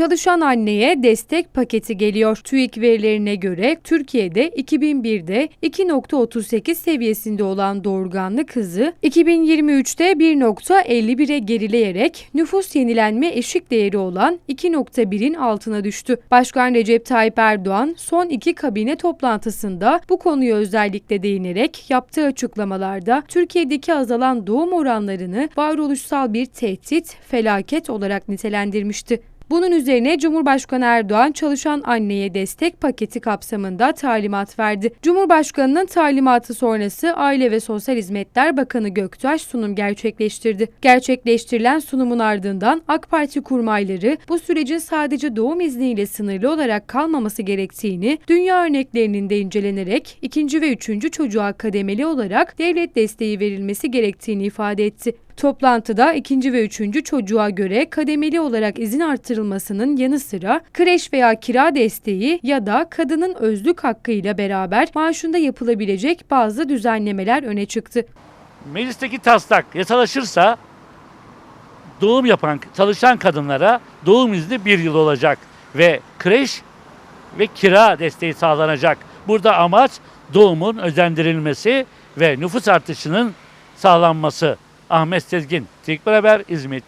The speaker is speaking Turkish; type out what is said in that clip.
Çalışan anneye destek paketi geliyor. TÜİK verilerine göre Türkiye'de 2001'de 2.38 seviyesinde olan doğurganlık hızı 2023'te 1.51'e gerileyerek nüfus yenilenme eşik değeri olan 2.1'in altına düştü. Başkan Recep Tayyip Erdoğan son iki kabine toplantısında bu konuya özellikle değinerek yaptığı açıklamalarda Türkiye'deki azalan doğum oranlarını varoluşsal bir tehdit, felaket olarak nitelendirmişti. Bunun üzerine Cumhurbaşkanı Erdoğan çalışan anneye destek paketi kapsamında talimat verdi. Cumhurbaşkanının talimatı sonrası Aile ve Sosyal Hizmetler Bakanı Göktaş sunum gerçekleştirdi. Gerçekleştirilen sunumun ardından AK Parti kurmayları bu sürecin sadece doğum izniyle sınırlı olarak kalmaması gerektiğini, dünya örneklerinin de incelenerek ikinci ve üçüncü çocuğa kademeli olarak devlet desteği verilmesi gerektiğini ifade etti. Toplantıda ikinci ve üçüncü çocuğa göre kademeli olarak izin artırılmasının yanı sıra kreş veya kira desteği ya da kadının özlük hakkıyla beraber maaşında yapılabilecek bazı düzenlemeler öne çıktı. Meclisteki taslak yasalaşırsa doğum yapan çalışan kadınlara doğum izni bir yıl olacak ve kreş ve kira desteği sağlanacak. Burada amaç doğumun özendirilmesi ve nüfus artışının sağlanması. Ahmet Sezgin, Tekbir Haber, İzmit.